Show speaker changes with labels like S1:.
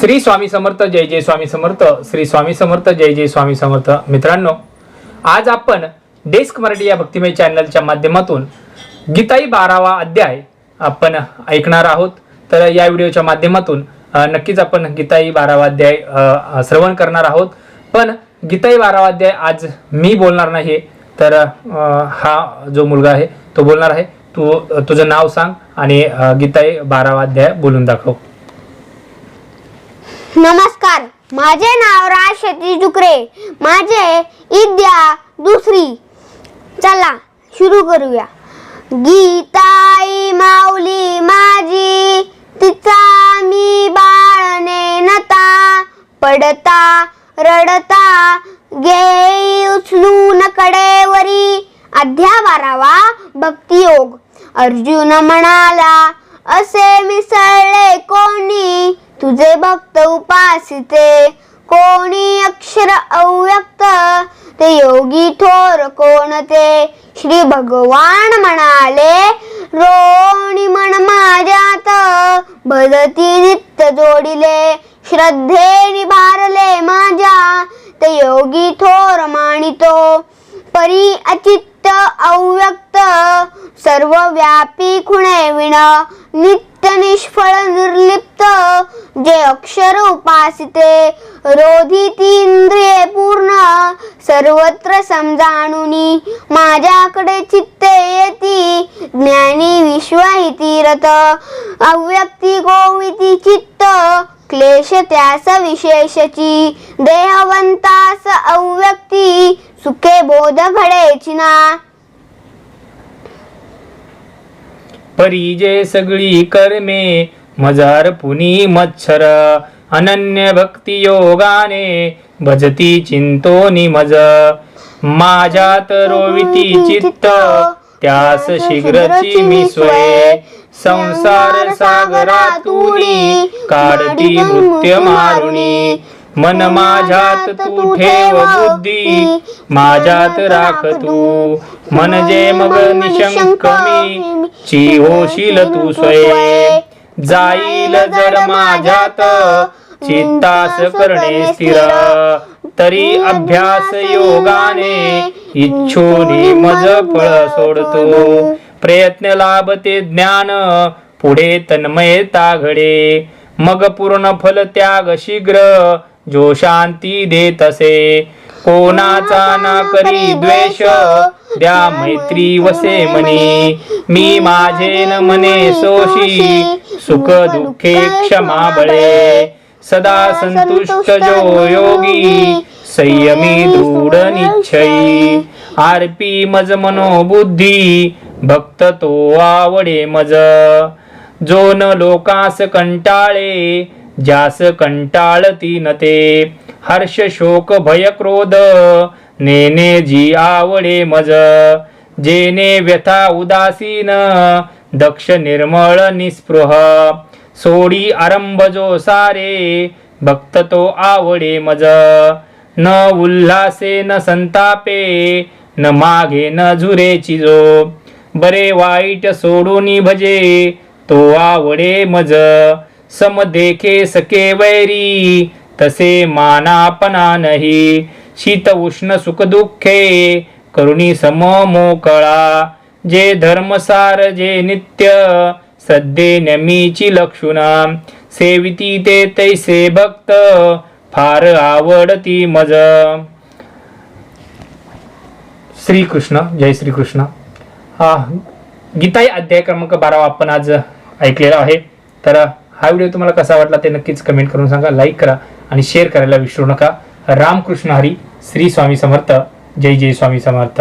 S1: श्री स्वामी समर्थ जय जय स्वामी समर्थ श्री स्वामी समर्थ जय जय स्वामी समर्थ. मित्रांनो आज आपण डेस्क मराठी या भक्तिमय चॅनलच्या माध्यमातून गीताई बारावा अध्याय आपण ऐकणार आहोत. तर या व्हिडिओच्या माध्यमातून नक्कीच आपण गीताई बारावा अध्याय श्रवण करणार आहोत. पण गीताई बारावा अध्याय आज मी बोलणार नाही तर हा जो मुलगा आहे तो बोलणार आहे. तू तुझं नाव सांग आणि गीताई बारावा अध्याय बोलून दाखव.
S2: नमस्कार. माझे नाव राज शेती डुकरे माझे इद्या दुसरी. चला सुरू करूया. गीताई माऊली माझी तिचा मी बाळने नता. पडता रडता गे उचलून कडेवरी. अध्या बारावा भक्तियोग. अर्जुन म्हणाला असे मिसळले कोणी? तुझे भक्त उपासिते. कोणी अक्षर अव्यक्त? ते योगी थोर कोणते श्री भगवान म्हणाले रोणी मन माझ्यात. भजती नित्य जोडिले श्रद्धे निभारले माझ्या. ते योगी थोर मानितो. परी अचित्त अव्यक्त. सर्व व्यापी खुणे विण नित्य निष्फळ निर्लिप्त. जे अक्षर उपासिते रोधिती इंद्रिये पूर्ण सर्वत्र समजाणुनी. माझ्याकडे चित्ते येती ज्ञानी विश्वहिती रत. अव्यक्ती गोविती चित्त क्लेश त्यास विशेषची. देहवंतास अव्यक्ती सुखे बोध घडेची ना
S1: परिजे सगळी कर्मे मजार पुनी मच्छर अनन्य भक्ती योगाने भजती चिंतोनी मज। माझ्यात रोविती चित्त त्यास शीघ्रची मी सोय। संसार सागरातुनी काढती मृत्य मारुणी मन माझ्यात तू ठेव बुद्धी माझ्यात राख तू. म्हणजे मग निशंक मी ची होशील तू स्वये. जाईल जर माझ्यात चित्तास करणे स्थिर. तरी अभ्यास योगाने इच्छोनी मज फळ सोडतो. प्रयत्न लाभते ज्ञान पुढे तन्मयता घडे. मग पूर्ण फल त्याग शीघ्र. जो शांती देत असे कोणाचा ना करी द्वेष द्या मैत्री वसे मनी. मी माझे न मने सोशी सुख दुःखे क्षमा बळे. सदा संतुष्ट जो योगी संयमी दृढ निश्चयी. आरपी मज मनोबुद्धी भक्त तो आवडे मज. जो न लोकास कंटाळे ज्यास कंटाळती न ते. हर्ष शोक भय क्रोध नेने जी आवडे मज. जेने व्यथा उदासीन दक्ष निर्मळ निस्पृह. सोडी आरंभ जो सारे भक्त तो आवडे मज. न उल्हासे न संतापे न मागे न झुरे चिजो. बरे वाईट सोडून भजे तो आवडे मज. सम देखे सके वैरी तसे मानापना नाही. शीत उष्ण सुख दुःखे करुणी सम मोकळा. जे धर्मसार जे नित्य सद्ये नमीची लक्षुणा. सेविती ते तैसे भक्त फार आवडती मज. श्रीकृष्ण जय श्रीकृष्ण. हा गीताई अध्याय क्रमांक बारावा आपण आज ऐकलेला आहे. तर हा व्हिडिओ तुम्हाला कसा वाटला ते नक्कीच कमेंट करून सांगा लाईक करा आणि शेअर करायला विसरू नका. रामकृष्ण हरी श्री स्वामी समर्थ. जय जय स्वामी समर्थ.